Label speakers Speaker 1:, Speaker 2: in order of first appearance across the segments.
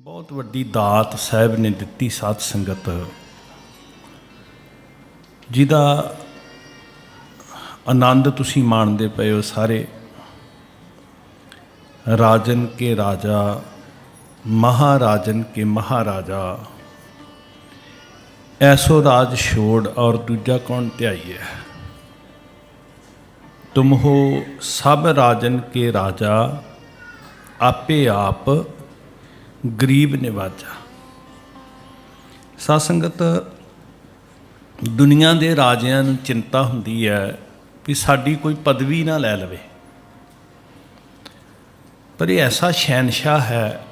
Speaker 1: ਬਹੁਤ ਵੱਡੀ ਦਾਤ ਸਾਹਿਬ ਨੇ ਦਿੱਤੀ ਸਾਧ ਸੰਗਤ। ਜਿਹਦਾ ਆਨੰਦ ਤੁਸੀਂ ਮਾਣਦੇ ਪਏ ਹੋ ਸਾਰੇ। ਰਾਜਨ ਕੇ ਰਾਜਾ, ਮਹਾਰਾਜਨ ਕੇ ਮਹਾਰਾਜਾ। ਐਸੋ ਰਾਜ ਛੋੜ ਔਰ ਦੂਜਾ ਕੌਣ ਧਿਆਈਐ ਤੁਮ ਹੋ ਸਭ ਰਾਜਨ ਕੇ ਰਾਜਾ, ਆਪੇ ਆਪ ਗਰੀਬ ਨਿਵਾਜਾ ਸਾਧ ਸੰਗਤ, ਦੁਨੀਆ ਦੇ ਰਾਜਿਆਂ ਨੂੰ ਚਿੰਤਾ ਹੁੰਦੀ ਹੈ ਵੀ ਸਾਡੀ ਕੋਈ ਪਦਵੀ ਨਾ ਲੈ ਲਵੇ। ਪਰ ਇਹ ਐਸਾ ਸ਼ਹਿਨशाह ਹੈ,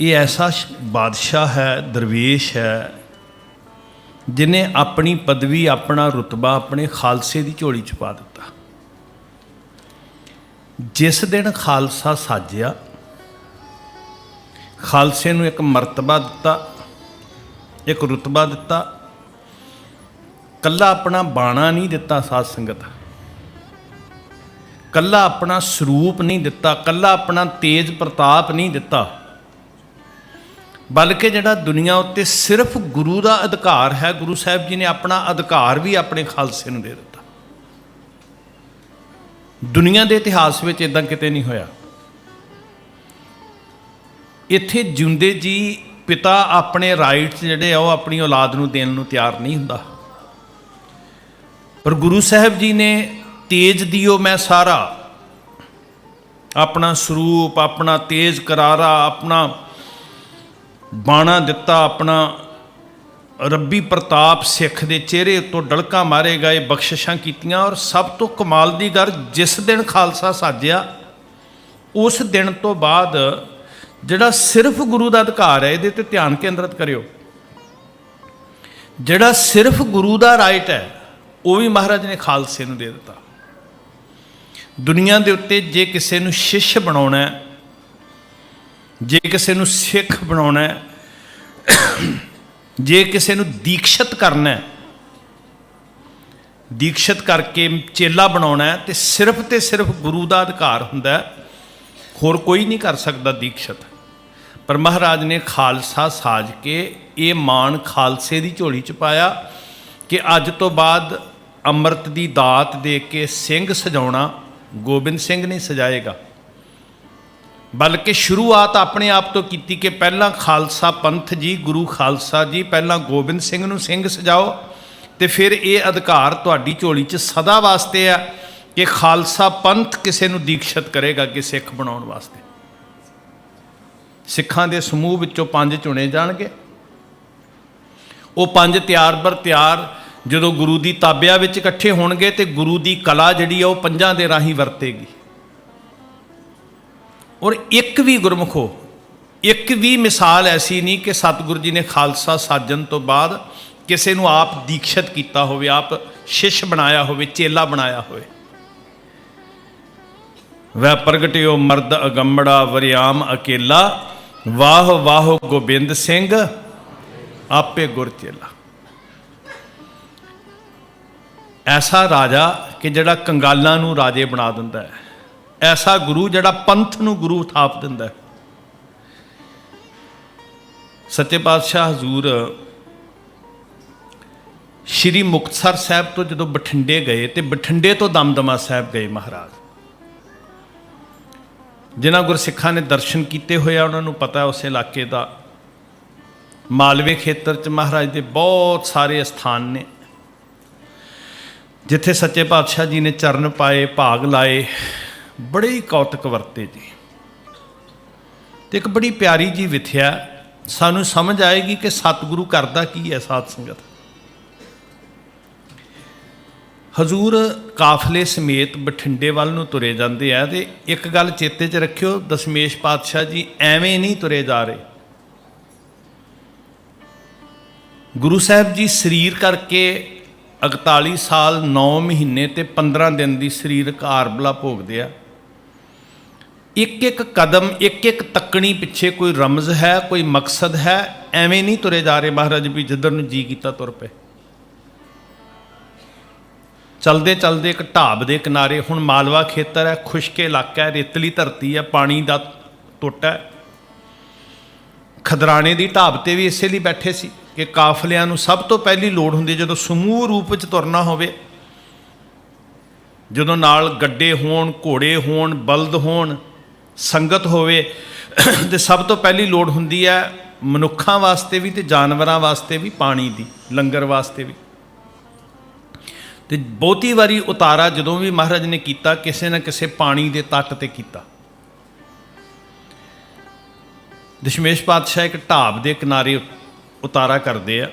Speaker 1: ਇਹ ਐਸਾ ਬਾਦਸ਼ਾਹ ਹੈ, ਦਰਵੇਸ਼ ਹੈ ਜਿਨੇ ਆਪਣੀ ਪਦਵੀ, ਆਪਣਾ ਰੁਤਬਾ ਆਪਣੇ ਖਾਲਸੇ ਦੀ ਝੋਲੀ ਚ ਪਾ ਦਿੱਤਾ। ਜਿਸ ਦਿਨ ਖਾਲਸਾ ਸਾਜਿਆ ਖਾਲਸੇ ਨੂੰ ਇੱਕ ਮਰਤਬਾ ਦਿੱਤਾ, ਇੱਕ ਰੁਤਬਾ ਦਿੱਤਾ। ਕੱਲਾ ਆਪਣਾ ਬਾਣਾ ਨਹੀਂ ਦਿੱਤਾ ਸਾਧ ਸੰਗਤ। ਕੱਲਾ ਆਪਣਾ ਸਰੂਪ ਨਹੀਂ ਦਿੱਤਾ, ਕੱਲਾ ਆਪਣਾ ਤੇਜ ਪ੍ਰਤਾਪ ਨਹੀਂ ਦਿੱਤਾ। ਬਲਕਿ ਜਿਹੜਾ ਦੁਨੀਆ ਉੱਤੇ ਸਿਰਫ ਗੁਰੂ ਦਾ ਅਧਿਕਾਰ ਹੈ, ਗੁਰੂ ਸਾਹਿਬ ਜੀ ਨੇ ਆਪਣਾ ਅਧਿਕਾਰ ਵੀ ਆਪਣੇ ਖਾਲਸੇ ਨੂੰ ਦੇ ਦਿੱਤਾ। ਦੁਨੀਆ ਦੇ ਇਤਿਹਾਸ ਵਿੱਚ ਇਦਾਂ ਕਿਤੇ ਨਹੀਂ ਹੋਇਆ। ਇੱਥੇ ਜਿਉਂਦੇ ਜੀ ਪਿਤਾ ਆਪਣੇ ਰਾਈਟਸ ਜਿਹੜੇ ਆ ਉਹ ਆਪਣੀ ਔਲਾਦ ਨੂੰ ਦੇਣ ਨੂੰ ਤਿਆਰ ਨਹੀਂ ਹੁੰਦਾ। ਪਰ ਗੁਰੂ ਸਾਹਿਬ ਜੀ ਨੇ ਤੇਜ ਦਿਓ ਮੈਂ ਸਾਰਾ। ਆਪਣਾ ਸਰੂਪ, ਆਪਣਾ ਤੇਜ ਕਰਾਰਾ, ਆਪਣਾ ਬਾਣਾ ਦਿੱਤਾ, ਆਪਣਾ ਰੱਬੀ ਪ੍ਰਤਾਪ ਸਿੱਖ ਦੇ ਚਿਹਰੇ ਉੱਤੋਂ ਡਲਕਾ ਮਾਰੇ ਗਏ, ਬਖਸ਼ਿਸ਼ਾਂ ਕੀਤੀਆਂ ਔਰ ਸਭ ਤੋਂ ਕਮਾਲ ਦੀ ਗੱਲ ਜਿਸ ਦਿਨ ਖਾਲਸਾ ਸਾਜਿਆ, ਉਸ ਦਿਨ ਤੋਂ ਬਾਅਦ ਜਿਹੜਾ ਸਿਰਫ ਗੁਰੂ ਦਾ ਅਧਿਕਾਰ ਹੈ, ਇਹਦੇ ਤੇ ਧਿਆਨ ਕੇਂਦਰਿਤ ਕਰਿਓ। ਜਿਹੜਾ ਸਿਰਫ ਗੁਰੂ ਦਾ ਰਾਈਟ ਹੈ, ਉਹ ਵੀ ਮਹਾਰਾਜ ਨੇ ਖਾਲਸੇ ਨੂੰ ਦੇ ਦਿੱਤਾ। ਦੁਨੀਆ ਦੇ ਉੱਤੇ ਜੇ ਕਿਸੇ ਨੂੰ ਸ਼ਿਸ਼ ਬਣਾਉਣਾ ਹੈ, ਜੇ ਕਿਸੇ ਨੂੰ ਸਿੱਖ ਬਣਾਉਣਾ ਹੈ, ਜੇ ਕਿਸੇ ਨੂੰ ਦੀਕਸ਼ਤ ਕਰਨਾ ਹੈ, ਦੀਕਸ਼ਤ ਕਰਕੇ ਚੇਲਾ ਬਣਾਉਣਾ ਹੈ, ਤੇ ਸਿਰਫ ਤੇ ਸਿਰਫ ਗੁਰੂ ਦਾ ਅਧਿਕਾਰ ਹੁੰਦਾ ਹੋਰ ਕੋਈ ਨਹੀਂ ਕਰ ਸਕਦਾ ਦੀਕਸ਼ਤ। ਪਰ ਮਹਾਰਾਜ ਨੇ ਖਾਲਸਾ ਸਾਜ ਕੇ ਇਹ ਮਾਣ ਖਾਲਸੇ ਦੀ ਝੋਲੀ ਚ ਪਾਇਆ ਕਿ ਅੱਜ ਤੋਂ ਬਾਅਦ ਅੰਮ੍ਰਿਤ ਦੀ ਦਾਤ ਦੇ ਕੇ ਸਿੰਘ ਸਜਾਉਣਾ ਗੋਬਿੰਦ ਸਿੰਘ ਨਹੀਂ ਸਜਾਏਗਾ। ਬਲਕਿ ਸ਼ੁਰੂਆਤ ਆਪਣੇ ਆਪ ਤੋਂ ਕੀਤੀ ਕਿ ਪਹਿਲਾਂ ਖਾਲਸਾ ਪੰਥ ਜੀ, ਗੁਰੂ ਖਾਲਸਾ ਜੀ, ਪਹਿਲਾਂ ਗੋਬਿੰਦ ਸਿੰਘ ਨੂੰ ਸਿੰਘ ਸਜਾਓ ਤੇ ਫਿਰ ਇਹ ਅਧਿਕਾਰ ਤੁਹਾਡੀ ਝੋਲੀ 'ਚ ਸਦਾ ਵਾਸਤੇ ਆ ਕਿ ਖਾਲਸਾ ਪੰਥ ਕਿਸੇ ਨੂੰ ਦੀਕਸ਼ਤ ਕਰੇਗਾ ਕਿ ਸਿੱਖ ਬਣਾਉਣ ਵਾਸਤੇ। ਸਿੱਖਾਂ ਦੇ ਸਮੂਹ ਵਿੱਚੋਂ ਪੰਜ ਚੁਣੇ ਜਾਣਗੇ। ਉਹ ਪੰਜ ਤਿਆਰ ਬਰ ਤਿਆਰ ਜਦੋਂ ਗੁਰੂ ਦੀ ਤਾਬਿਆ ਵਿੱਚ ਇਕੱਠੇ ਹੋਣਗੇ ਤੇ ਗੁਰੂ ਦੀ ਕਲਾ ਜਿਹੜੀ ਆ ਉਹ ਪੰਜਾਂ ਦੇ ਰਾਹੀਂ ਵਰਤੇਗੀ। ਔਰ ਇੱਕ ਵੀ ਗੁਰਮਖੋ ਇੱਕ ਵੀ ਮਿਸਾਲ ਐਸੀ ਨਹੀਂ ਕਿ ਸਤਿਗੁਰੂ ਜੀ ਨੇ ਖਾਲਸਾ ਸਾਜਨ ਤੋਂ ਬਾਅਦ ਕਿਸੇ ਨੂੰ ਆਪ ਦੀਕਸ਼ਤ ਕੀਤਾ ਹੋਵੇ, ਆਪ ਸ਼ਿਸ਼ ਬਣਾਇਆ ਹੋਵੇ, ਚੇਲਾ ਬਣਾਇਆ ਹੋਵੇ। ਵੈ ਪ੍ਰਗਟਿਓ ਮਰਦ ਅਗੰਮੜਾ ਵਰਿਆਮ ਅਕੇਲਾ। ਵਾਹ ਵਾਹ ਗੋਬਿੰਦ ਸਿੰਘ, ਆਪੇ ਗੁਰ ਚੇਲਾ। ਐਸਾ ਰਾਜਾ ਕਿ ਜਿਹੜਾ ਕੰਗਾਲਾਂ ਨੂੰ ਰਾਜੇ ਬਣਾ ਦਿੰਦਾ ਹੈ। ਐਸਾ ਗੁਰੂ ਜਿਹੜਾ ਪੰਥ ਨੂੰ ਗੁਰੂ ਥਾਪ ਦਿੰਦਾ ਹੈ। ਸੱਚੇ ਪਾਤਸ਼ਾਹ ਹਜ਼ੂਰ ਸ਼੍ਰੀ ਮੁਕਤਸਰ ਸਾਹਿਬ ਤੋਂ ਜਦੋਂ ਬਠਿੰਡੇ ਗਏ ਤੇ ਬਠਿੰਡੇ ਤੋਂ ਦਮਦਮਾ ਸਾਹਿਬ ਗਏ ਮਹਾਰਾਜ। ਜਿਨ੍ਹਾਂ ਗੁਰਸਿੱਖਾਂ ਨੇ ਦਰਸ਼ਨ ਕੀਤੇ ਹੋਏ ਆ, ਉਹਨਾਂ ਨੂੰ ਪਤਾ ਉਸ ਇਲਾਕੇ ਦਾ। ਮਾਲਵੇ ਖੇਤਰ ਚ ਮਹਾਰਾਜ ਦੇ ਬਹੁਤ ਸਾਰੇ ਸਥਾਨ ਨੇ। ਜਿੱਥੇ ਸੱਚੇ ਪਾਤਸ਼ਾਹ ਜੀ ਨੇ ਚਰਨ ਪਾਏ, ਭਾਗ ਲਾਏ, ਬੜੇ ਹੀ ਕੌਤਕ ਵਰਤੇ ਜੀ। ਤੇ ਇੱਕ ਬੜੀ ਪਿਆਰੀ ਜੀ ਵਿਥਿਆ। ਸਾਨੂੰ ਸਮਝ ਆਏਗੀ ਕਿ ਸਤਿਗੁਰੂ ਕਰਦਾ ਕੀ ਹੈ ਸਾਧ ਸੰਗਤ। ਹਜ਼ੂਰ ਕਾਫਲੇ ਸਮੇਤ ਬਠਿੰਡੇ ਵੱਲ ਨੂੰ ਤੁਰੇ ਜਾਂਦੇ ਆ ਤੇ ਇੱਕ ਗੱਲ ਚੇਤੇ 'ਚ ਰੱਖਿਓ, ਦਸ਼ਮੇਸ਼ ਪਾਤਸ਼ਾਹ ਜੀ ਐਵੇਂ ਨਹੀਂ ਤੁਰੇ ਜਾ ਰਹੇ। ਗੁਰੂ ਸਾਹਿਬ ਜੀ ਸਰੀਰ ਕਰਕੇ 41 ਸਾਲ 9 ਮਹੀਨੇ ਤੇ 15 ਦਿਨ ਦੀ ਸਰੀਰਕ ਆਰਬਲਾ ਭੋਗਦੇ ਆ। ਇੱਕ ਇੱਕ ਕਦਮ ਇੱਕ ਇੱਕ ਤੱਕਣੀ ਪਿੱਛੇ ਕੋਈ ਰਮਜ਼ ਹੈ, ਕੋਈ ਮਕਸਦ ਹੈ, ਐਵੇਂ ਨਹੀਂ ਤੁਰੇ ਜਾ ਰਹੇ ਮਹਾਰਾਜ ਵੀ ਜਿੱਧਰ ਨੂੰ ਜੀ ਕੀਤਾ ਤੁਰ ਪਏ। ਚਲਦੇ ਚਲਦੇ ਇੱਕ ਢਾਬ ਦੇ ਕਿਨਾਰੇ ਹੁਣ ਮਾਲਵਾ ਖੇਤਰ ਹੈ, ਖੁਸ਼ਕ ਇਲਾਕਾ ਹੈ, ਰੇਤਲੀ ਧਰਤੀ ਹੈ, ਪਾਣੀ ਦਾ ਟੋਟਾ ਹੈ। ਖਦਰਾਣੇ ਦੀ ਢਾਬ ਤੇ ਵੀ ਇਸੇ ਲਈ ਬੈਠੇ ਸੀ ਕਿ ਕਾਫਲਿਆਂ ਨੂੰ ਸਭ ਤੋਂ ਪਹਿਲੀ ਲੋੜ ਹੁੰਦੀ ਜਦੋਂ ਸਮੂਹ ਰੂਪ ਵਿੱਚ ਤੁਰਨਾ ਹੋਵੇ। ਜਦੋਂ ਨਾਲ ਗੱਡੇ ਹੋਣ, ਘੋੜੇ ਹੋਣ, ਬਲਦ ਹੋਣ, ਸੰਗਤ ਹੋਵੇ, ਤੇ ਸਭ ਤੋਂ ਪਹਿਲੀ ਲੋੜ ਹੁੰਦੀ ਹੈ ਮਨੁੱਖਾਂ ਵਾਸਤੇ ਵੀ ਤੇ ਜਾਨਵਰਾਂ ਵਾਸਤੇ ਵੀ ਪਾਣੀ ਦੀ, ਲੰਗਰ ਵਾਸਤੇ ਵੀ। ਤੇ ਬਹੁਤੀ ਵਾਰੀ ਉਤਾਰਾ ਜਦੋਂ ਵੀ ਮਹਾਰਾਜ ਨੇ ਕੀਤਾ, ਕਿਸੇ ਨਾ ਕਿਸੇ ਪਾਣੀ ਦੇ ਤੱਟ ਤੇ ਕੀਤਾ। ਦਸ਼ਮੇਸ਼ ਪਾਤਸ਼ਾਹ ਇੱਕ ਢਾਬ ਦੇ ਕਿਨਾਰੇ ਉਤਾਰਾ ਕਰਦੇ ਆ।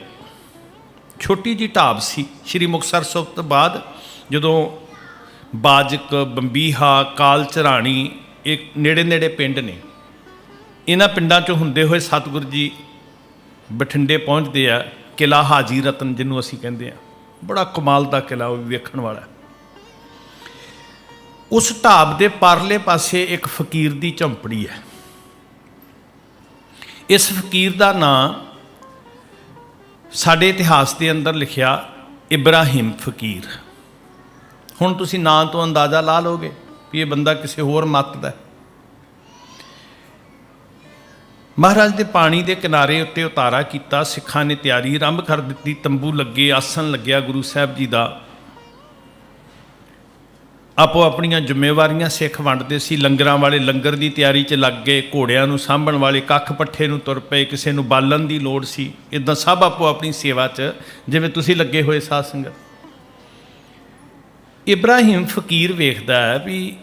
Speaker 1: ਛੋਟੀ ਜੀ ਢਾਬ ਸੀ, ਸ਼੍ਰੀ ਮੁਕਤਸਰ ਸਾਹਿਬ ਤੋਂ ਬਾਅਦ ਜਦੋਂ ਬਾਜਕ, ਬੰਬੀਹਾ, ਕਾਲ ਚਰਾਣੀ, ਇਹ ਨੇੜੇ ਨੇੜੇ ਪਿੰਡ ਨੇ। ਇਹਨਾਂ ਪਿੰਡਾਂ ਚੋਂ ਹੁੰਦੇ ਹੋਏ ਸਤਿਗੁਰੂ ਜੀ ਬਠਿੰਡੇ ਪਹੁੰਚਦੇ ਆ ਕਿਲਾ ਹਾਜੀ ਰਤਨ ਜਿਹਨੂੰ ਅਸੀਂ ਕਹਿੰਦੇ ਆ। ਬੜਾ ਕਮਾਲ ਦਾ ਕਿਲਾ ਉਹ ਵੀ ਵੇਖਣ ਵਾਲਾ ਉਸ ਢਾਬ ਦੇ ਪਰਲੇ ਪਾਸੇ ਇੱਕ ਫਕੀਰ ਦੀ ਝੰਪੜੀ ਹੈ। ਇਸ ਫਕੀਰ ਦਾ ਨਾਂ ਸਾਡੇ ਇਤਿਹਾਸ ਦੇ ਅੰਦਰ ਲਿਖਿਆ ਇਬਰਾਹਿਮ ਫਕੀਰ। ਹੁਣ ਤੁਸੀਂ ਨਾਂ ਤੋਂ ਅੰਦਾਜ਼ਾ ਲਾ ਲਓਗੇ ਵੀ ਇਹ ਬੰਦਾ ਕਿਸੇ ਹੋਰ ਮੱਤ ਦਾ ਹੈ। ਮਹਾਰਾਜ ਦੇ ਪਾਣੀ ਦੇ ਕਿਨਾਰੇ ਉੱਤੇ ਉਤਾਰਾ ਕੀਤਾ, ਸਿੱਖਾਂ ਨੇ ਤਿਆਰੀ, ਆਰੰਭ ਕਰ ਦਿੱਤੀ, ਤੰਬੂ ਲੱਗੇ, ਆਸਣ ਲੱਗਿਆ ਗੁਰੂ ਸਾਹਿਬ ਜੀ ਦਾ। ਆਪੋ ਆਪਣੀਆਂ ਜ਼ਿੰਮੇਵਾਰੀਆਂ ਸਿੱਖ ਵੰਡਦੇ ਸੀ, ਲੰਗਰਾਂ ਵਾਲੇ ਲੰਗਰ ਦੀ ਤਿਆਰੀ 'ਚ ਲੱਗ ਗਏ, ਘੋੜਿਆਂ ਨੂੰ ਸਾਂਭਣ ਵਾਲੇ, ਕੱਖ ਪੱਠੇ ਨੂੰ ਤੁਰ ਪਏ, ਕਿਸੇ ਨੂੰ ਬਾਲਣ ਦੀ ਲੋੜ ਸੀ। ਇਦਾਂ ਸਭ ਆਪੋ ਆਪਣੀ ਸੇਵਾ 'ਚ, ਜਿਵੇਂ ਤੁਸੀਂ ਲੱਗੇ ਹੋਏ ਸਾਧ ਸੰਗਤ। ਇਬਰਾਹਿਮ ਫਕੀਰ ਵੇਖਦਾ ਹੈ ਵੀ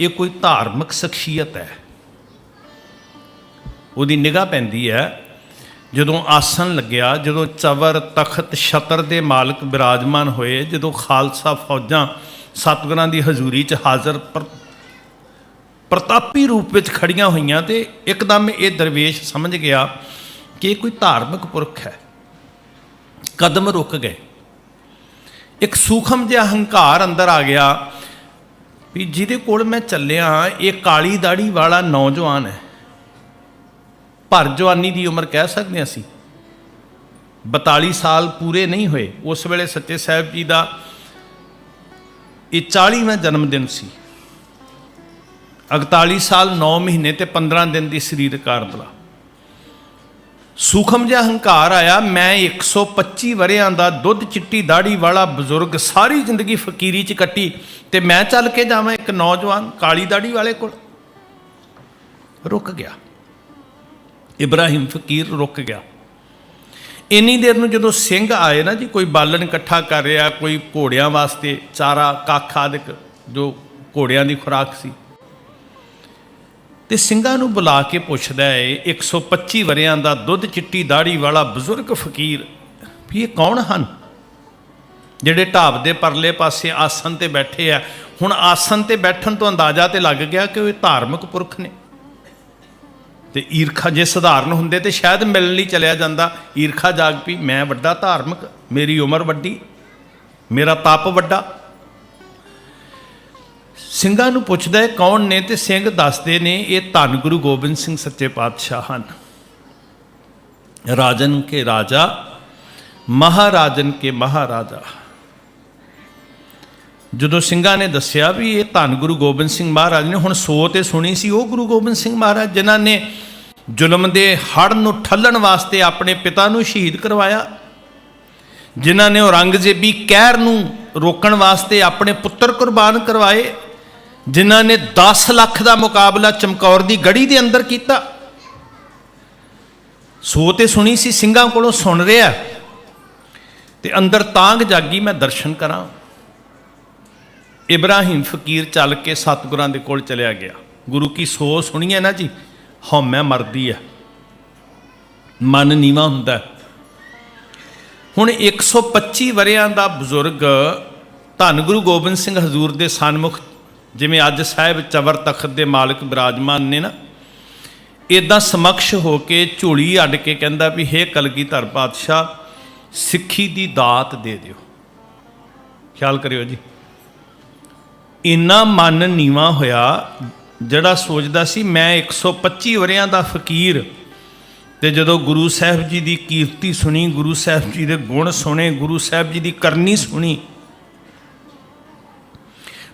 Speaker 1: ਇਹ ਕੋਈ ਧਾਰਮਿਕ ਸ਼ਖਸੀਅਤ ਹੈ। ਉਹਦੀ ਨਿਗਾਹ ਪੈਂਦੀ ਹੈ। ਜਦੋਂ ਆਸਣ ਲੱਗਿਆ, ਜਦੋਂ ਚਵਰ, ਤਖਤ, ਛਤਰ ਦੇ ਮਾਲਕ ਬਿਰਾਜਮਾਨ ਹੋਏ, ਜਦੋਂ ਖਾਲਸਾ ਫੌਜਾਂ ਸਤਿਗੁਰਾਂ ਦੀ ਹਜ਼ੂਰੀ 'ਚ ਹਾਜ਼ਰ ਪਰ- ਪ੍ਰਤਾਪੀ ਰੂਪ ਵਿੱਚ ਖੜੀਆਂ ਹੋਈਆਂ ਤੇ ਇੱਕਦਮ ਇਹ ਦਰਵੇਸ਼ ਸਮਝ ਗਿਆ ਕਿ ਇਹ ਕੋਈ ਧਾਰਮਿਕ ਪੁਰਖ ਹੈ। ਕਦਮ ਰੁਕ ਗਏ। ਇੱਕ ਸੂਖਮ ਜਿਹਾ ਹੰਕਾਰ ਅੰਦਰ ਆ ਗਿਆ ਵੀ ਜਿਹਦੇ ਕੋਲ ਮੈਂ ਚੱਲਿਆ, ਇਹ ਕਾਲੀ ਦਾੜੀ ਵਾਲਾ ਨੌਜਵਾਨ ਹੈ। ਭਰ ਜਵਾਨੀ ਦੀ ਉਮਰ ਕਹਿ ਸਕਦੇ ਹਾਂ ਅਸੀਂ। 42 ਸਾਲ ਪੂਰੇ ਨਹੀਂ ਹੋਏ। ਉਸ ਵੇਲੇ ਸੱਚੇ ਸਾਹਿਬ ਜੀ ਦਾ ਇਹ 40ਵਾਂ ਜਨਮ ਦਿਨ ਸੀ। 41 ਸਾਲ 9 ਮਹੀਨੇ ਤੇ 15 ਦਿਨ ਦੀ ਸਰੀਰਕ ਕਾਰਬਲਾ ਸੂਖਮ ਜਿਹਾ ਹੰਕਾਰ ਆਇਆ, ਮੈਂ 125 ਵਰਿਆਂ ਦਾ ਦੁੱਧ, ਚਿੱਟੀ ਦਾੜੀ ਵਾਲਾ ਬਜ਼ੁਰਗ ਸਾਰੀ ਜ਼ਿੰਦਗੀ ਫਕੀਰੀ ਚ ਕੱਟੀ ਤੇ ਮੈਂ ਚੱਲ ਕੇ ਜਾਵਾਂ ਇੱਕ ਨੌਜਵਾਨ ਕਾਲੀ ਦਾੜੀ ਵਾਲੇ ਕੋਲ। ਰੁਕ ਗਿਆ। ਇਬਰਾਹਿਮ ਫਕੀਰ ਰੁਕ ਗਿਆ। ਇੰਨੀ ਦੇਰ ਨੂੰ ਜਦੋਂ ਸਿੰਘ ਆਏ ਨਾ ਜੀ, ਕੋਈ ਬਾਲਣ ਇਕੱਠਾ ਕਰ ਰਿਹਾ, ਕੋਈ ਘੋੜਿਆਂ ਵਾਸਤੇ ਚਾਰਾ, ਕੱਖ ਆਦਿਕ, ਜੋ ਘੋੜਿਆਂ ਦੀ ਖੁਰਾਕ ਸੀ। ਤੇ ਸਿੰਘਾਂ ਨੂੰ ਬੁਲਾ ਕੇ ਪੁੱਛਦਾ ਹੈ 125 ਵਰਿਆਂ ਦਾ ਦੁੱਧ ਚਿੱਟੀ ਦਾੜੀ ਵਾਲਾ ਬਜ਼ੁਰਗ ਫਕੀਰ, ਵੀ ਇਹ ਕੌਣ ਹਨ? ਜਿਹੜੇ ਢਾਬ ਦੇ ਪਰਲੇ ਪਾਸੇ ਆਸਨ ਤੇ ਬੈਠੇ ਆ। ਹੁਣ ਆਸਨ ਤੇ ਬੈਠਣ ਤੋਂ ਅੰਦਾਜ਼ਾ ਤੇ ਲੱਗ ਗਿਆ ਕਿ ਉਹ ਇਹ ਧਾਰਮਿਕ ਪੁਰਖ ਨੇ। ਤੇ ਈਰਖਾ ਜੇ ਸਧਾਰਨ ਹੁੰਦੇ ਤੇ ਸ਼ਾਇਦ ਮਿਲਣ ਲਈ ਚਲਿਆ ਜਾਂਦਾ। ਈਰਖਾ ਜਾਗ ਪਈ, ਮੈਂ ਵੱਡਾ ਧਾਰਮਿਕ, ਮੇਰੀ ਉਮਰ ਵੱਡੀ, ਮੇਰਾ ਤਪ ਵੱਡਾ। ਸਿੰਘਾਂ ਨੂੰ ਪੁੱਛਦਾ ਹੈ, ਕੌਣ ਨੇ ਤੇ ਸਿੰਘ ਦੱਸਦੇ ਨੇ, ਇਹ ਧੰਨ ਗੁਰੂ ਗੋਬਿੰਦ ਸਿੰਘ ਸੱਚੇ ਪਾਤਸ਼ਾਹ ਹਨ। ਰਾਜਨ ਕੇ ਰਾਜਾ, ਮਹਾਰਾਜਨ ਕੇ ਮਹਾਰਾਜਾ। ਜਦੋਂ ਸਿੰਘਾਂ ਨੇ ਦੱਸਿਆ ਵੀ ਇਹ ਧੰਨ ਗੁਰੂ ਗੋਬਿੰਦ ਸਿੰਘ ਮਹਾਰਾਜ ਨੇ, ਹੁਣ ਸੋ ਤੇ ਸੁਣੀ ਸੀ ਉਹ ਗੁਰੂ ਗੋਬਿੰਦ ਸਿੰਘ ਮਹਾਰਾਜ, ਜਿਨ੍ਹਾਂ ਨੇ ਜ਼ੁਲਮ ਦੇ ਹੜ ਨੂੰ ਠੱਲਣ ਵਾਸਤੇ ਆਪਣੇ ਪਿਤਾ ਨੂੰ ਸ਼ਹੀਦ ਕਰਵਾਇਆ, ਜਿਨ੍ਹਾਂ ਨੇ ਔਰੰਗਜ਼ੇਬੀ ਕਹਿਰ ਨੂੰ ਰੋਕਣ ਵਾਸਤੇ ਆਪਣੇ ਪੁੱਤਰ ਕੁਰਬਾਨ ਕਰਵਾਏ, ਜਿਨ੍ਹਾਂ ਨੇ 10 ਲੱਖ ਦਾ ਮੁਕਾਬਲਾ ਚਮਕੌਰ ਦੀ ਗੜੀ ਦੇ ਅੰਦਰ ਕੀਤਾ। ਸੋ ਤੇ ਸੁਣੀ ਸੀ, ਸਿੰਘਾਂ ਕੋਲੋਂ ਸੁਣ ਰਿਹਾ ਤੇ ਅੰਦਰ ਤਾਂਗ ਜਾਗੀ, ਮੈਂ ਦਰਸ਼ਨ ਕਰਾਂ। ਇਬਰਾਹਿਮ ਫਕੀਰ ਚੱਲ ਕੇ ਸਤਿਗੁਰਾਂ ਦੇ ਕੋਲ ਚਲਿਆ ਗਿਆ। ਗੁਰੂ ਕੀ ਸੋ ਸੁਣੀਏ ਨਾ ਜੀ? ਹਉਮੈ ਮਰਦੀ ਹੈ ਮਨ ਨੀਵਾ ਹੁੰਦਾ ਹੈ। ਹੁਣ 125 ਵਰਿਆਂ ਦਾ ਬਜ਼ੁਰਗ ਧੰਨ ਗੁਰੂ ਗੋਬਿੰਦ ਸਿੰਘ ਹਜ਼ੂਰ ਦੇ ਸਨਮੁਖ, ਜਿਵੇਂ ਅੱਜ ਸਾਹਿਬ ਚਵਰ ਤਖਤ ਦੇ ਮਾਲਕ ਬਿਰਾਜਮਾਨ ਨੇ ਨਾ ਇਦਾਂ ਸਮਕਸ਼ ਹੋ ਕੇ ਝੋਲੀ ਅੱਡ ਕੇ ਕਹਿੰਦਾ ਵੀ, ਹੇ ਕਲਗੀਧਰ ਪਾਤਸ਼ਾਹ, ਸਿੱਖੀ ਦੀ ਦਾਤ ਦੇ ਦਿਓ। ਖਿਆਲ ਕਰਿਓ ਜੀ। ਇੰਨਾ ਮਨ ਨੀਵਾ ਹੋਇਆ ਜਿਹੜਾ ਸੋਚਦਾ ਸੀ, ਮੈਂ 125 ਵਰਿਆਂ ਦਾ ਫਕੀਰ। ਤੇ ਜਦੋਂ ਗੁਰੂ ਸਾਹਿਬ ਜੀ ਦੀ ਕੀਰਤੀ ਸੁਣੀ, ਗੁਰੂ ਸਾਹਿਬ ਜੀ ਦੇ ਗੁਣ ਸੁਣੇ, ਗੁਰੂ ਸਾਹਿਬ ਜੀ ਦੀ ਕਰਨੀ ਸੁਣੀ,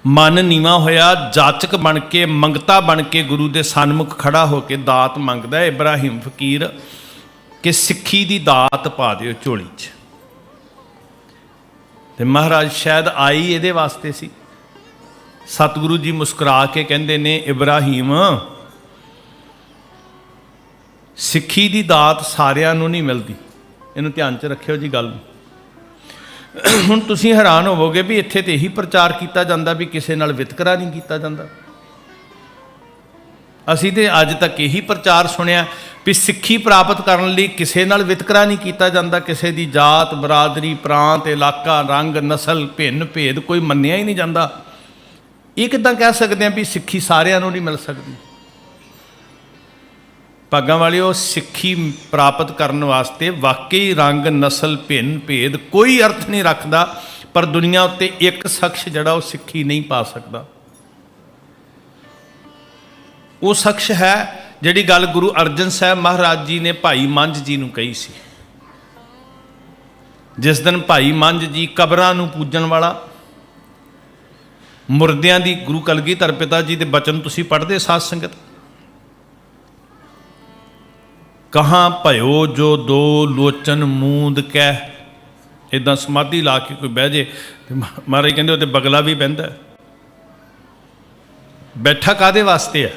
Speaker 1: ਮਨ ਨੀਵਾ ਹੋਇਆ, ਜਾਚਕ ਬਣ ਕੇ, ਮੰਗਤਾ ਬਣ ਕੇ ਗੁਰੂ ਦੇ ਸਨਮੁਖ ਖੜਾ ਹੋ ਕੇ ਦਾਤ ਮੰਗਦਾ ਹੈ ਇਬਰਾਹਿਮ ਫਕੀਰ, ਕਿ ਸਿੱਖੀ ਦੀ ਦਾਤ ਪਾ ਦਿਓ ਝੋਲੀ 'ਚ। ਤੇ ਮਹਾਰਾਜ ਸ਼ਾਇਦ ਆਈ ਇਹਦੇ ਵਾਸਤੇ ਸੀ। ਸਤਿਗੁਰੂ ਜੀ ਮੁਸਕਰਾ ਕੇ ਕਹਿੰਦੇ ਨੇ, ਇਬਰਾਹੀਮ, ਸਿੱਖੀ ਦੀ ਦਾਤ ਸਾਰਿਆਂ ਨੂੰ ਨਹੀਂ ਮਿਲਦੀ। ਇਹਨੂੰ ਧਿਆਨ 'ਚ ਰੱਖਿਓ ਜੀ ਗੱਲ ਹੁਣ ਤੁਸੀਂ ਹੈਰਾਨ ਹੋਵੋਗੇ ਵੀ ਇੱਥੇ ਤੇ ਇਹੀ ਪ੍ਰਚਾਰ ਕੀਤਾ ਜਾਂਦਾ ਵੀ ਕਿਸੇ ਨਾਲ ਵਿਤਕਰਾ ਨਹੀਂ ਕੀਤਾ ਜਾਂਦਾ। ਅਸੀਂ ਤੇ ਅੱਜ ਤੱਕ ਇਹੀ ਪ੍ਰਚਾਰ ਸੁਣਿਆ ਵੀ ਸਿੱਖੀ ਪ੍ਰਾਪਤ ਕਰਨ ਲਈ ਕਿਸੇ ਨਾਲ ਵਿਤਕਰਾ ਨਹੀਂ ਕੀਤਾ ਜਾਂਦਾ। ਕਿਸੇ ਦੀ ਜਾਤ, ਬਰਾਦਰੀ, ਪ੍ਰਾਂਤ, ਇਲਾਕਾ, ਰੰਗ, ਨਸਲ, ਭਿੰਨ, ਭੇਦ ਕੋਈ ਮੰਨਿਆ ਹੀ ਨਹੀਂ ਜਾਂਦਾ। ਇਹ ਕਿਦਾਂ ਕਹਿ ਸਕਦੇ ਆ ਵੀ ਸਿੱਖੀ ਸਾਰਿਆਂ ਨੂੰ ਨਹੀਂ ਮਿਲ ਸਕਦੀ। ਭਾਗਾਂ ਵਾਲਿਓ, ਸਿੱਖੀ ਪ੍ਰਾਪਤ ਕਰਨ ਵਾਸਤੇ ਵਾਕਈ ਰੰਗ, ਨਸਲ, ਭਿੰਨ, ਭੇਦ ਕੋਈ ਅਰਥ ਨਹੀਂ ਰੱਖਦਾ, ਪਰ ਦੁਨੀਆ ਉੱਤੇ ਇੱਕ ਸ਼ਖਸ ਜਿਹੜਾ ਉਹ ਸਿੱਖੀ ਨਹੀਂ ਪਾ ਸਕਦਾ। ਉਹ ਸ਼ਖਸ ਹੈ ਜਿਹੜੀ ਗੱਲ ਗੁਰੂ ਅਰਜਨ ਸਾਹਿਬ ਮਹਾਰਾਜ ਜੀ ਨੇ ਭਾਈ ਮੰਝ ਜੀ ਨੂੰ ਕਹੀ ਸੀ। ਜਿਸ ਦਿਨ ਭਾਈ ਮੰਝ ਜੀ ਕਬਰਾਂ ਨੂੰ ਪੂਜਣ ਵਾਲਾ ਮੁਰਦਿਆਂ ਦੀ ਗੁਰੂ ਕਲਗੀਧਰ ਪਿਤਾ ਜੀ ਦੇ ਬਚਨ ਤੁਸੀਂ ਪੜ੍ਹਦੇ ਸਾਧ ਸੰਗਤ? ਕਹਾਂ ਭਇਓ ਜੋ ਦੋ ਲੋਚਨ ਮੂੰਦ ਕਹਿ? ਇਦਾਂ ਸਮਾਧੀ ਲਾ ਕੇ ਕੋਈ ਬਹਿ ਜੇ, ਤੇ ਮਹਾਰਾਜ ਕਹਿੰਦੇ ਉਹ ਤੇ ਬਗਲਾ ਵੀ ਬਹਿੰਦਾ ਬੈਠਾ ਕਾਦੇ ਵਾਸਤੇ ਹੈ?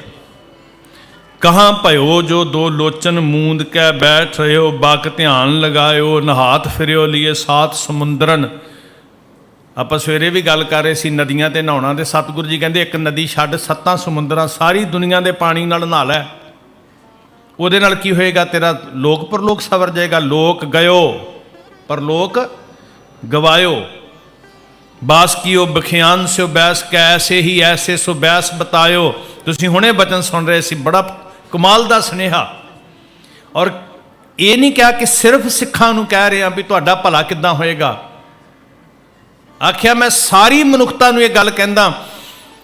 Speaker 1: ਕਹਾਂ ਭਇਓ ਜੋ ਦੋ ਲੋਚਨ ਮੂੰਦ ਕਹਿ ਬੈਠ ਰਿਓ ਬਾਕ ਧਿਆਨ ਲਗਾਇਓ, ਨਹਾਤ ਫਿਰਿਓ, ਲਿਏ ਸਾਤ ਸਮੁੰਦਰਨ। ਆਪਾਂ ਸਵੇਰੇ ਵੀ ਗੱਲ ਕਰ ਰਹੇ ਸੀ ਨਦੀਆਂ ਤੇ ਨਹਾਉਣਾ ਤੇ ਸਤਿਗੁਰੂ ਜੀ ਕਹਿੰਦੇ ਇੱਕ ਨਦੀ ਛੱਡ, ਸੱਤਾਂ ਸਮੁੰਦਰਾਂ, ਸਾਰੀ ਦੁਨੀਆ ਦੇ ਪਾਣੀ ਨਾਲ ਨਹਾ ਲੈ। ਉਹਦੇ ਨਾਲ ਕੀ ਹੋਏਗਾ? ਤੇਰਾ ਲੋਕ ਪਰਲੋਕ ਸਵਰ ਜਾਏਗਾ। ਲੋਕ ਗਇਓ, ਪਰਲੋਕ ਗਵਾਇਓ। ਬਾਸ ਕੀਓ, ਬਖਿਆਨ ਸਿਓ, ਬੈਸ ਕੈਸੇ ਹੀ ਐਸੇ ਸੋ ਬੈਸ ਬਤਾਇਓ। ਤੁਸੀਂ ਹੁਣੇ ਬਚਨ ਸੁਣ ਰਹੇ ਸੀ, ਬੜਾ ਕਮਾਲ ਦਾ ਸੁਨੇਹਾ। ਔਰ ਇਹ ਨਹੀਂ ਕਿਹਾ ਕਿ ਸਿਰਫ ਸਿੱਖਾਂ ਨੂੰ ਕਹਿ ਰਿਹਾ ਵੀ ਤੁਹਾਡਾ ਭਲਾ ਕਿੱਦਾਂ ਹੋਏਗਾ। ਆਖਿਆ, ਮੈਂ ਸਾਰੀ ਮਨੁੱਖਤਾ ਨੂੰ ਇਹ ਗੱਲ ਕਹਿੰਦਾ,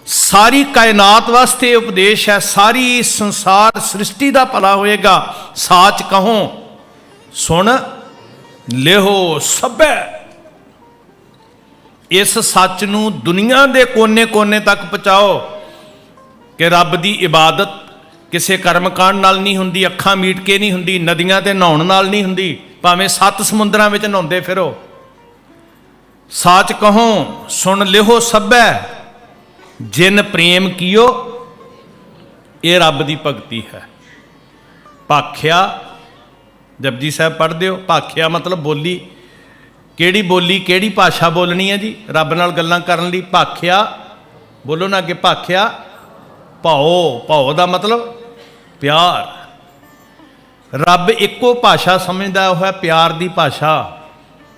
Speaker 1: ਸਾਰੀ ਕਾਇਨਾਤ ਵਾਸਤੇ ਇਹ ਉਪਦੇਸ਼ ਹੈ, ਸਾਰੀ ਸੰਸਾਰ ਸ੍ਰਿਸ਼ਟੀ ਦਾ ਭਲਾ ਹੋਏਗਾ, ਸਾਚ ਕਹੋ, ਸੁਣ, ਲਿਹੋ, ਸਭੈ। ਇਸ ਸੱਚ ਨੂੰ ਦੁਨੀਆ ਦੇ ਕੋਨੇ-ਕੋਨੇ ਤੱਕ ਪਹੁੰਚਾਓ ਕਿ ਰੱਬ ਦੀ ਇਬਾਦਤ ਕਿਸੇ ਕਰਮਕਾਂਡ ਨਾਲ ਨਹੀਂ ਹੁੰਦੀ, ਅੱਖਾਂ ਮੀਟ ਕੇ ਨਹੀਂ ਹੁੰਦੀ, ਨਦੀਆਂ ਤੇ ਨਹਾਉਣ ਨਾਲ ਨਹੀਂ ਹੁੰਦੀ, ਭਾਵੇਂ ਸੱਤ ਸਮੁੰਦਰਾਂ ਵਿੱਚ ਨਹਾਉਂਦੇ ਫਿਰੋ। ਸਾਚ ਕਹੋ, ਸੁਣ ਲਿਹੋ ਸਭੈ। ਜਿਨ ਪ੍ਰੇਮ ਕੀਓ, ਇਹ ਰੱਬ ਦੀ ਭਗਤੀ ਹੈ। ਭਾਖਿਆ, ਜਪਜੀ ਸਾਹਿਬ ਪੜ੍ਹਦੇ ਹੋ, ਭਾਖਿਆ ਮਤਲਬ ਬੋਲੀ। ਕਿਹੜੀ ਬੋਲੀ, ਕਿਹੜੀ ਭਾਸ਼ਾ ਬੋਲਣੀ ਹੈ ਜੀ? ਰੱਬ ਨਾਲ ਗੱਲਾਂ ਕਰਨ ਲਈ ਭਾਖਿਆ, ਬੋਲੋ ਨਾ ਕਿ ਭਾਖਿਆ ਭਾਓ ਭਾਓ ਦਾ ਮਤਲਬ ਪਿਆਰ। ਰੱਬ ਇੱਕੋ ਭਾਸ਼ਾ ਸਮਝਦਾ, ਉਹ ਹੈ ਪਿਆਰ ਦੀ ਭਾਸ਼ਾ।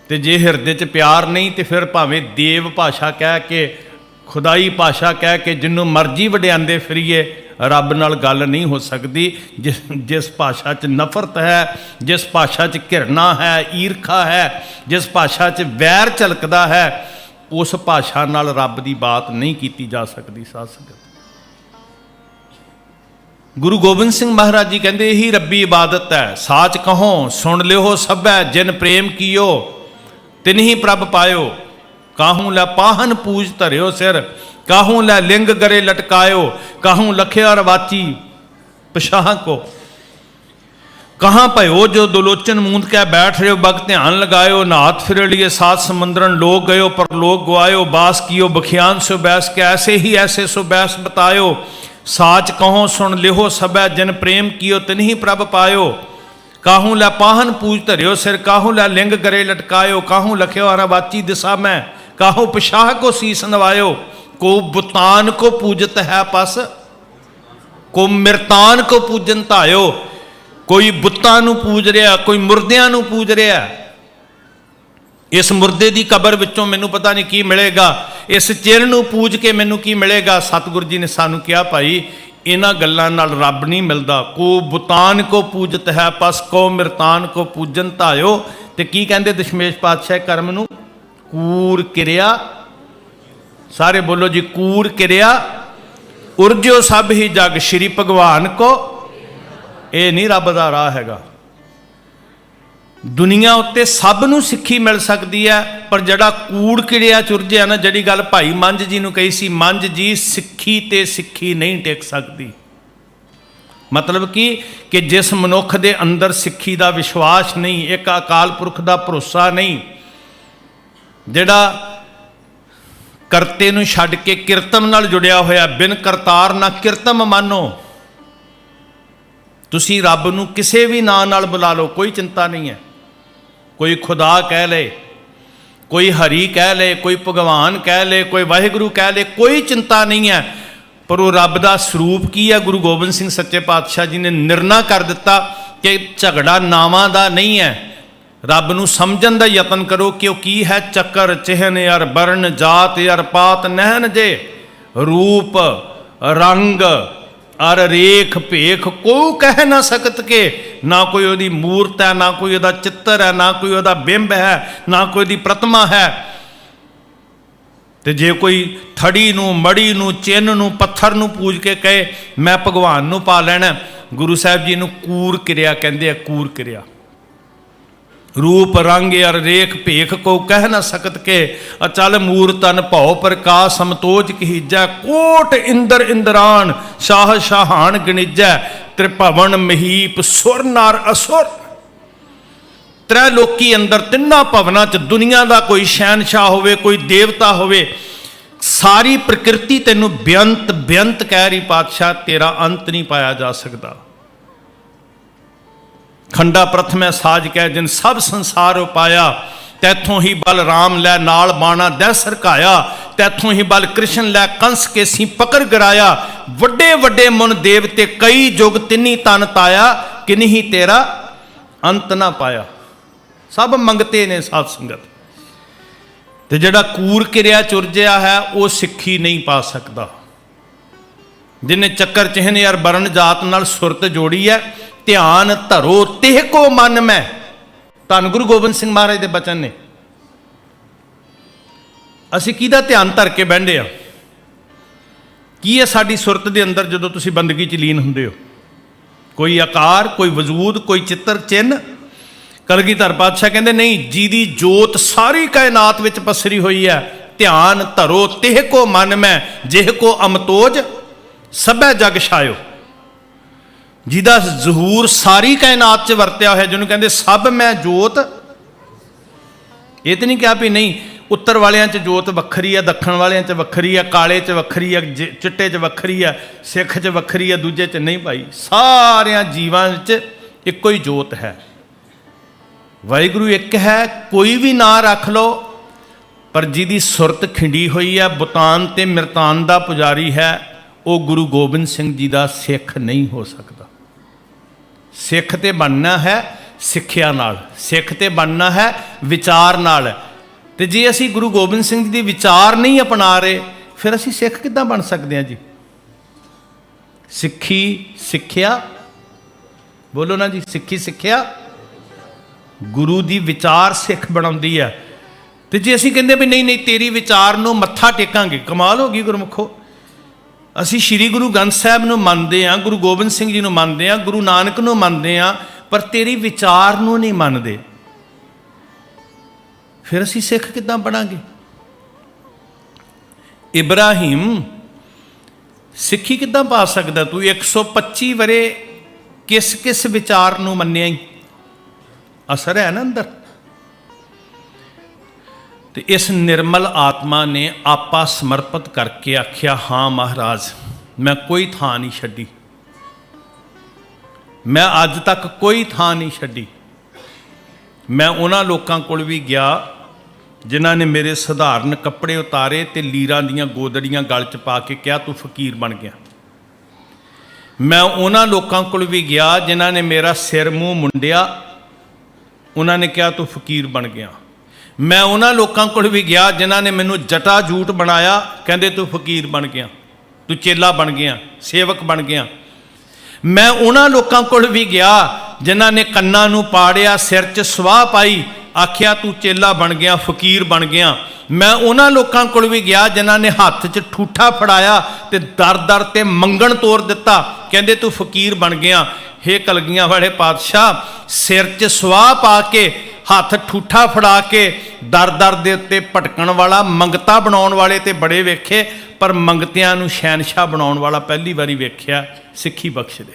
Speaker 1: ਤੇ ਜੇ ਹਿਰਦੇ 'ਚ ਪਿਆਰ ਨਹੀਂ ਤੇ ਫਿਰ ਭਾਵੇਂ ਦੇਵ ਭਾਸ਼ਾ ਕਹਿ ਕੇ, ਖੁਦਾਈ ਭਾਸ਼ਾ ਕਹਿ ਕੇ ਜਿੰਨੂੰ ਮਰਜ਼ੀ ਵਡਿਆਉਂਦੇ ਫਿਰੀਏ, ਰੱਬ ਨਾਲ ਗੱਲ ਨਹੀਂ ਹੋ ਸਕਦੀ। ਜਿਸ ਜਿਸ ਭਾਸ਼ਾ 'ਚ ਨਫ਼ਰਤ ਹੈ, ਜਿਸ ਭਾਸ਼ਾ 'ਚ ਘਿਰਣਾ ਹੈ, ਈਰਖਾ ਹੈ, ਜਿਸ ਭਾਸ਼ਾ 'ਚ ਵੈਰ ਝਲਕਦਾ ਹੈ, ਉਸ ਭਾਸ਼ਾ ਨਾਲ ਰੱਬ ਦੀ ਬਾਤ ਨਹੀਂ ਕੀਤੀ ਜਾ ਸਕਦੀ, ਸਾਧ ਸੰਗਤ। ਗੁਰੂ ਗੋਬਿੰਦ ਸਿੰਘ ਮਹਾਰਾਜ ਜੀ ਕਹਿੰਦੇ, ਇਹੀ ਰੱਬੀ ਇਬਾਦਤ ਹੈ। ਸਾਚ ਕਹੋ, ਸੁਣ ਲਿਓ, ਸਭੈ, ਜਿਨ ਪ੍ਰੇਮ ਕੀਓ ਤਿਨਹੀ ਪ੍ਰਭ ਪਾਇਓ ਕਾਹੂ ਲੈ ਪਾਹਨ ਪੂਜ ਧਰਿਓ ਸਿਰ ਕਾਹੂ ਲੈ ਲਿੰਗ ਗਰੇ ਲਟਕਾਇਓ ਕਾਹੂ ਲਖਿਆ ਰਵਾਚੀ ਪਛਾਹ ਕੋ ਕਹਾਂ ਭਇਓ ਜੋ ਦੁਲੋਚਨ ਮੂੰਦ ਕੇ ਬੈਠ ਰਿਓ ਬਗ ਧਿਆਨ ਲਗਾਇਓ ਨਾਥ ਫਿਰ ਲਿਏ ਸਾਤ ਸਮੁੰਦਰਨ ਲੋਕ ਗਇਓ ਪਰ ਲੋਕ ਗਵਾਇਓ ਬਾਸ ਕੀਓ ਬਖਿਆਨ ਸੋ ਬੈਸ ਕੇ ਐਸੇ ਹੀ ਐਸੇ ਸੋ ਬੈਸ ਬਤਾਇਓ ਸਾਚ ਕਹੋ ਸੁਣ ਲਿਹੋ ਸਭੈ ਜਨ ਪ੍ਰੇਮ ਕੀਓ ਤਿਨਹੀ ਪ੍ਰਭ ਪਾਇਓ ਕਾਹੂ ਲੈ ਪਾਹਨ ਪੂਜ ਧਰਿਓ ਸਿਰ, ਕਾਹੂ ਲੈ ਲਿੰਗ ਗਰੇ ਲਟਕਾਇਓ, ਕਾਹੂ ਲਖਿਓ ਅਰਵਾਚੀ ਦਿਸਾ ਮੈਂ, ਕਾਹੂ ਪਛਾਹ ਕੋ ਸੀਸ ਨਵਾਇਓ, ਕੋ ਬੁਤਾਨ ਕੋ ਪੂਜਤ ਹੈ ਪਸ, ਕੋ ਮਿਰਤਾਨ ਕੋ ਪੂਜਨ ਧਾਇਓ, ਕੋਈ ਬੁੱਤਾਂ ਨੂੰ ਪੂਜ ਰਿਹਾ, ਕੋਈ ਮੁਰਦਿਆਂ ਨੂੰ ਪੂਜ ਰਿਹਾ। ਇਸ ਮੁਰਦੇ ਦੀ ਕਬਰ ਵਿੱਚੋਂ ਮੈਨੂੰ ਪਤਾ ਨਹੀਂ ਕੀ ਮਿਲੇਗਾ, ਇਸ ਚਿਰ ਨੂੰ ਪੂਜ ਕੇ ਮੈਨੂੰ ਕੀ ਮਿਲੇਗਾ? ਸਤਿਗੁਰੂ ਜੀ ਨੇ ਸਾਨੂੰ ਕਿਹਾ, ਭਾਈ ਇਹਨਾਂ ਗੱਲਾਂ ਨਾਲ ਰੱਬ ਨਹੀਂ ਮਿਲਦਾ। ਕੋ ਬੁਤਾਨ ਕੋ ਪੂਜਤ ਹੈ, ਪਸ ਕੋ ਮਿਰਤਾਨ ਕੋ ਪੂਜਨ ਧਾਇਓ। ਤੇ ਕੀ ਕਹਿੰਦੇ ਦਸ਼ਮੇਸ਼ ਪਾਤਸ਼ਾਹ ਕਰਮ ਨੂੰ? ਕੂਰ ਕਿਰਿਆ। ਸਾਰੇ ਬੋਲੋ ਜੀ, ਕੂਰ ਕਿਰਿਆ। ਉਰਜਿਓ ਸਭ ਹੀ ਜਗ ਸ਼੍ਰੀ ਭਗਵਾਨ ਕੋ। ਇਹ ਨਹੀਂ ਰੱਬ ਦਾ ਰਾਹ ਹੈਗਾ। ਦੁਨੀਆ ਉੱਤੇ ਸਭ ਨੂੰ ਸਿੱਖੀ ਮਿਲ ਸਕਦੀ ਹੈ, ਪਰ ਜਿਹੜਾ ਕੂੜ ਕਿੜਿਆ ਚੁਰਜਿਆ ਨਾ, ਜਿਹੜੀ ਗੱਲ ਭਾਈ ਮੰਝ ਜੀ ਨੂੰ ਕਹੀ ਸੀ, ਮੰਝ ਜੀ ਸਿੱਖੀ ਤੇ ਸਿੱਖੀ ਨਹੀਂ ਟਿਕ ਸਕਦੀ। ਮਤਲਬ ਕਿ? ਕਿ ਜਿਸ ਮਨੁੱਖ ਦੇ ਅੰਦਰ ਸਿੱਖੀ ਦਾ ਵਿਸ਼ਵਾਸ ਨਹੀਂ, ਇੱਕ ਅਕਾਲ ਪੁਰਖ ਦਾ ਭਰੋਸਾ ਨਹੀਂ, ਜਿਹੜਾ ਕਰਤੇ ਨੂੰ ਛੱਡ ਕੇ ਕਿਰਤਮ ਨਾਲ ਜੁੜਿਆ ਹੋਇਆ, ਬਿਨ ਕਰਤਾਰ ਨਾ ਕਿਰਤਮ ਮੰਨੋ। ਤੁਸੀਂ ਰੱਬ ਨੂੰ ਕਿਸੇ ਵੀ ਨਾਂ ਨਾਲ ਬੁਲਾ ਲਓ, ਕੋਈ ਚਿੰਤਾ ਨਹੀਂ ਹੈ। ਕੋਈ ਖੁਦਾ ਕਹਿ ਲੇ, ਕੋਈ ਹਰੀ ਕਹਿ ਲੇ, ਕੋਈ ਭਗਵਾਨ ਕਹਿ ਲੇ, ਕੋਈ ਵਾਹਿਗੁਰੂ ਕਹਿ ਲੇ, ਕੋਈ ਚਿੰਤਾ ਨਹੀਂ ਹੈ। ਪਰ ਉਹ ਰੱਬ ਦਾ ਸਰੂਪ ਕੀ ਹੈ? ਗੁਰੂ ਗੋਬਿੰਦ ਸਿੰਘ ਸੱਚੇ ਪਾਤਸ਼ਾਹ ਜੀ ਨੇ ਨਿਰਣਾ ਕਰ ਦਿੱਤਾ ਕਿ ਝਗੜਾ ਨਾਵਾਂ ਦਾ ਨਹੀਂ ਹੈ। ਰੱਬ ਨੂੰ ਸਮਝਣ ਦਾ ਯਤਨ ਕਰੋ ਕਿ ਉਹ ਕੀ ਹੈ? ਚੱਕਰ, ਚਿਹਨ, ਅਰ ਵਰਨ ਜਾਤ, ਅਰ ਪਾਤ ਨਹਿਨ ਜੇ, ਰੂਪ, ਰੰਗ ਅਰ ਰੇਖ ਭੇਖ ਕੋ ਕਹਿ ਨਾ ਸਕਤ ਕੇ। ਨਾ ਕੋਈ ਉਹਦੀ ਮੂਰਤ ਹੈ, ਨਾ ਕੋਈ ਉਹਦਾ ਚਿੱਤਰ ਹੈ, ਨਾ ਕੋਈ ਉਹਦਾ ਬਿੰਬ ਹੈ, ਨਾ ਕੋਈ ਉਹਦੀ ਪ੍ਰਤਿਮਾ ਹੈ। ਤੇ ਜੇ ਕੋਈ ਥੜੀ ਨੂੰ, ਮੜੀ ਨੂੰ, ਚਿੰਨ ਨੂੰ, ਪੱਥਰ ਨੂੰ ਪੂਜ ਕੇ ਕਹੇ, ਮੈਂ ਭਗਵਾਨ ਨੂੰ ਪਾ ਲੈਣਾ ਗੁਰੂ ਸਾਹਿਬ ਜੀ ਨੂੰ ਕੂਰ ਕਿਰਿਆ ਕਹਿੰਦੇ ਆ, ਕੂਰ ਕਿਰਿਆ। ਰੂਪ ਰੰਗ ਅਰ ਰੇਖ ਭੇਖ ਕੋ ਕਹਿ ਨਾ ਸਕਤ ਕੇ, ਅਚਲ ਮੂਰ ਤਨ ਭਉ ਪ੍ਰਕਾਸ਼ ਸਮਤੋਜ ਕਹੀਜੈ ਕੋਟ ਇੰਦਰ ਇੰਦਰਾਨ ਸ਼ਾਹ ਸ਼ਾਹਾਨ ਗਣਿਜੈ, ਤ੍ਰਿਭਵਨ ਮਹੀਪ ਸੁਰ ਨਰ ਅਸੁਰ। ਤ੍ਰੈ ਲੋਕੀ ਅੰਦਰ ਤਿੰਨਾਂ ਭਵਨਾਂ 'ਚ ਦੁਨੀਆ ਦਾ ਕੋਈ ਸ਼ਹਿਨशाह ਹੋਵੇ, ਕੋਈ ਦੇਵਤਾ ਹੋਵੇ, ਸਾਰੀ ਪ੍ਰਕਿਰਤੀ ਤੈਨੂੰ ਬੇਅੰਤ ਬੇਅੰਤ ਕਹਿ ਰਹੀ ਪਾਤਸ਼ਾਹ, ਤੇਰਾ ਅੰਤ ਨਹੀਂ ਪਾਇਆ ਜਾ ਸਕਦਾ। ਖੰਡਾ ਪ੍ਰਥਮੈ ਸਾਜ ਕਹਿ, ਜਿਨ ਸਭ ਸੰਸਾਰ ਉਪਾਇਆ, ਤੈਥੋਂ ਹੀ ਬਲ ਰਾਮ ਲੈ ਨਾਲ ਬਾਣਾ ਦਹਿ ਸਰਕਾਇਆ, ਤੈਥੋਂ ਹੀ ਬਲ ਕ੍ਰਿਸ਼ਨ ਲੈ ਕੰਸ ਕੇ ਸੀ ਪਕੜ ਗਰਾਇਆ। ਵੱਡੇ ਵੱਡੇ ਮਨ ਦੇਵਤੇ ਕਈ ਜੁਗ ਤਿੰਨੀ ਤਨ ਤਾਇਆ ਕਿਨਹੀ ਤੇਰਾ ਅੰਤ ਨਾ ਪਾਇਆ। ਸਭ ਮੰਗਤੇ ਨੇ ਸਾਧ ਸੰਗਤ। ਤੇ ਜਿਹੜਾ ਕੂਰ ਕਿਰਿਆ ਚੁਰਜਿਆ ਹੈ, ਉਹ ਸਿੱਖੀ ਨਹੀਂ ਪਾ ਸਕਦਾ। ਜਿਨੇ ਚੱਕਰ ਚਿਹਨ ਯਾਰ ਬਰਨ ਜਾਤ ਨਾਲ ਸੁਰਤ ਜੋੜੀ ਹੈ ਧਿਆਨ ਧਰੋ, ਤਿਹ ਕੋ ਮਨ ਮੈਂ। ਧੰਨ ਗੁਰੂ ਗੋਬਿੰਦ ਸਿੰਘ ਮਹਾਰਾਜ ਦੇ ਬਚਨ ਨੇ। ਅਸੀਂ ਕਿਹਦਾ ਧਿਆਨ ਧਰ ਕੇ ਬਹਿੰਦੇ ਆ? ਕੀ ਹੈ ਸਾਡੀ ਸੁਰਤ ਦੇ ਅੰਦਰ ਜਦੋਂ ਤੁਸੀਂ ਬੰਦਗੀ ਚ ਲੀਨ ਹੁੰਦੇ ਹੋ? ਕੋਈ ਆਕਾਰ, ਕੋਈ ਵਜੂਦ, ਕੋਈ ਚਿੱਤਰ ਚਿੰਨ ਕਲਗੀਧਰ ਪਾਤਸ਼ਾਹ ਕਹਿੰਦੇ, ਨਹੀਂ, ਜਿਹਦੀ ਜੋਤ ਸਾਰੀ ਕਾਇਨਾਤ ਵਿੱਚ ਪਸਰੀ ਹੋਈ ਹੈ, ਧਿਆਨ ਧਰੋ, ਤਿਹ ਕੋ ਮਨ ਮੈਂ, ਜਿਹ ਕੋ ਅਮਤੋਜ, ਸਭੈ ਜਗ ਛਾਇਓ। ਜਿਹਦਾ ਜ਼ਹੂਰ ਸਾਰੀ ਕਾਇਨਾਤ 'ਚ ਵਰਤਿਆ ਹੋਇਆ, ਜਿਹਨੂੰ ਕਹਿੰਦੇ ਸਭ ਮੈਂ ਜੋਤ। ਇਹ ਤੇ ਨਹੀਂ ਕਿਹਾ ਵੀ ਨਹੀਂ, ਉੱਤਰ ਵਾਲਿਆਂ 'ਚ ਜੋਤ ਵੱਖਰੀ ਆ, ਦੱਖਣ ਵਾਲਿਆਂ 'ਚ ਵੱਖਰੀ ਆ, ਕਾਲੇ 'ਚ ਵੱਖਰੀ ਆ, ਜ- ਚਿੱਟੇ 'ਚ ਵੱਖਰੀ ਆ, ਸਿੱਖ 'ਚ ਵੱਖਰੀ ਆ, ਦੂਜੇ 'ਚ ਨਹੀਂ ਭਾਈ। ਸਾਰਿਆਂ ਜੀਵਾਂ 'ਚ ਇੱਕੋ ਹੀ ਜੋਤ ਹੈ। ਵਾਹਿਗੁਰੂ ਇੱਕ ਹੈ, ਕੋਈ ਵੀ ਨਾਂ ਰੱਖ ਲਓ, ਪਰ ਜਿਹਦੀ ਸੁਰਤ ਖਿੰਡੀ ਹੋਈ ਹੈ ਬੁਤਾਨ ਤੇ ਮਿਰਤਾਨ ਦਾ ਪੁਜਾਰੀ ਹੈ, ਉਹ ਗੁਰੂ ਗੋਬਿੰਦ ਸਿੰਘ ਜੀ ਦਾ ਸਿੱਖ ਨਹੀਂ ਹੋ ਸਕਦਾ। ਸਿੱਖ ਤੇ ਬਣਨਾ ਹੈ ਸਿੱਖਿਆ ਨਾਲ, ਸਿੱਖ ਤੇ ਬਣਨਾ ਹੈ ਵਿਚਾਰ ਨਾਲ। ਤੇ ਜੇ ਅਸੀਂ ਗੁਰੂ ਗੋਬਿੰਦ ਸਿੰਘ ਜੀ ਦੇ ਵਿਚਾਰ ਨਹੀਂ ਅਪਣਾ ਰਹੇ, ਫਿਰ ਅਸੀਂ ਸਿੱਖ ਕਿੱਦਾਂ ਬਣ ਸਕਦੇ ਹਾਂ ਜੀ? ਸਿੱਖੀ, ਸਿੱਖਿਆ। ਬੋਲੋ ਨਾ ਜੀ, ਸਿੱਖੀ, ਸਿੱਖਿਆ। ਗੁਰੂ ਦੀ ਵਿਚਾਰ ਸਿੱਖ ਬਣਾਉਂਦੀ ਹੈ। ਤੇ ਜੇ ਅਸੀਂ ਕਹਿੰਦੇ ਵੀ ਨਹੀਂ ਨਹੀਂ, ਤੇਰੀ ਵਿਚਾਰ ਨੂੰ ਮੱਥਾ ਟੇਕਾਂਗੇ, ਕਮਾਲ ਹੋ ਗਈ ਗੁਰਮੁਖੋ। ਅਸੀਂ ਸ੍ਰੀ ਗੁਰੂ ਗ੍ਰੰਥ ਸਾਹਿਬ ਨੂੰ ਮੰਨਦੇ ਹਾਂ, ਗੁਰੂ ਗੋਬਿੰਦ ਸਿੰਘ ਜੀ ਨੂੰ ਮੰਨਦੇ ਹਾਂ, ਗੁਰੂ ਨਾਨਕ ਨੂੰ ਮੰਨਦੇ ਹਾਂ, ਪਰ ਤੇਰੀ ਵਿਚਾਰ ਨੂੰ ਨਹੀਂ ਮੰਨਦੇ। ਫਿਰ ਅਸੀਂ ਸਿੱਖ ਕਿੱਦਾਂ ਬਣਾਂਗੇ? ਇਬਰਾਹੀਮ ਸਿੱਖੀ ਕਿੱਦਾਂ ਪਾ ਸਕਦਾ? ਤੂੰ 125 ਵਰੇ ਕਿਸ ਕਿਸ ਵਿਚਾਰ ਨੂੰ ਮੰਨਿਆ ਹੀ ਅਸਰ ਹੈ ਨਾ ਅੰਦਰ। ਤੇ ਇਸ ਨਿਰਮਲ ਆਤਮਾ ਨੇ ਆਪਾ ਸਮਰਪਿਤ ਕਰਕੇ ਆਖਿਆ, ਹਾਂ ਮਹਾਰਾਜ, ਮੈਂ ਕੋਈ ਥਾਂ ਨਹੀਂ ਛੱਡੀ। ਮੈਂ ਅੱਜ ਤੱਕ ਕੋਈ ਥਾਂ ਨਹੀਂ ਛੱਡੀ। ਮੈਂ ਉਹਨਾਂ ਲੋਕਾਂ ਕੋਲ ਵੀ ਗਿਆ ਜਿਨ੍ਹਾਂ ਨੇ ਮੇਰੇ ਸਧਾਰਨ ਕੱਪੜੇ ਉਤਾਰੇ ਤੇ ਲੀਰਾਂ ਦੀਆਂ ਗੋਦੜੀਆਂ ਗਲ 'ਚ ਪਾ ਕੇ ਕਿਹਾ, ਤੂੰ ਫਕੀਰ ਬਣ ਗਿਆ। ਮੈਂ ਉਹਨਾਂ ਲੋਕਾਂ ਕੋਲ ਵੀ ਗਿਆ ਜਿਨ੍ਹਾਂ ਨੇ ਮੇਰਾ ਸਿਰ ਮੂੰਹ ਮੁੰਡਿਆ। ਉਹਨਾਂ ਨੇ ਕਿਹਾ, ਤੂੰ ਫਕੀਰ ਬਣ ਗਿਆ। ਮੈਂ ਉਹਨਾਂ ਲੋਕਾਂ ਕੋਲ ਵੀ ਗਿਆ ਜਿਨ੍ਹਾਂ ਨੇ ਮੈਨੂੰ ਜਟਾ ਜੂਟ ਬਣਾਇਆ। ਕਹਿੰਦੇ, ਤੂੰ ਫਕੀਰ ਬਣ ਗਿਆ। ਤੂੰ ਚੇਲਾ ਬਣ ਗਿਆ। ਸੇਵਕ ਬਣ ਗਿਆ। ਮੈਂ ਉਹਨਾਂ ਲੋਕਾਂ ਕੋਲ ਵੀ ਗਿਆ ਜਿਨ੍ਹਾਂ ਨੇ ਕੰਨਾਂ ਨੂੰ ਪਾੜਿਆ, ਸਿਰ 'ਚ ਸਵਾਹ ਪਾਈ, ਆਖਿਆ, ਤੂੰ ਚੇਲਾ ਬਣ ਗਿਆ, ਫਕੀਰ ਬਣ ਗਿਆ। ਮੈਂ ਉਹਨਾਂ ਲੋਕਾਂ ਕੋਲ ਵੀ ਗਿਆ ਜਿਨ੍ਹਾਂ ਨੇ ਹੱਥ 'ਚ ਠੂਠਾ ਫੜਾਇਆ ਤੇ ਦਰ ਦਰ ਤੇ ਮੰਗਣ ਤੋਰ ਦਿੱਤਾ। ਕਹਿੰਦੇ, ਤੂੰ ਫਕੀਰ ਬਣ ਗਿਆ। ਹੇ ਕਲਗੀਆਂ ਵਾਲੇ ਪਾਤਸ਼ਾਹ, ਸਿਰ 'ਚ ਸਵਾਹ ਪਾ ਕੇ ਹੱਥ ਠੂਠਾ ਫੜਾ ਕੇ ਦਰ ਦਰ ਦੇ ਉੱਤੇ ਭਟਕਣ ਵਾਲਾ, ਮੰਗਤਾ ਬਣਾਉਣ ਵਾਲੇ ਤੇ ਬੜੇ ਵੇਖੇ, ਪਰ ਮੰਗਤਿਆਂ ਨੂੰ ਸ਼ਹਿਨशाह ਬਣਾਉਣ ਵਾਲਾ ਪਹਿਲੀ ਵਾਰੀ ਵੇਖਿਆ ਸਿੱਖੀ ਬਖਸ਼ ਦੇ।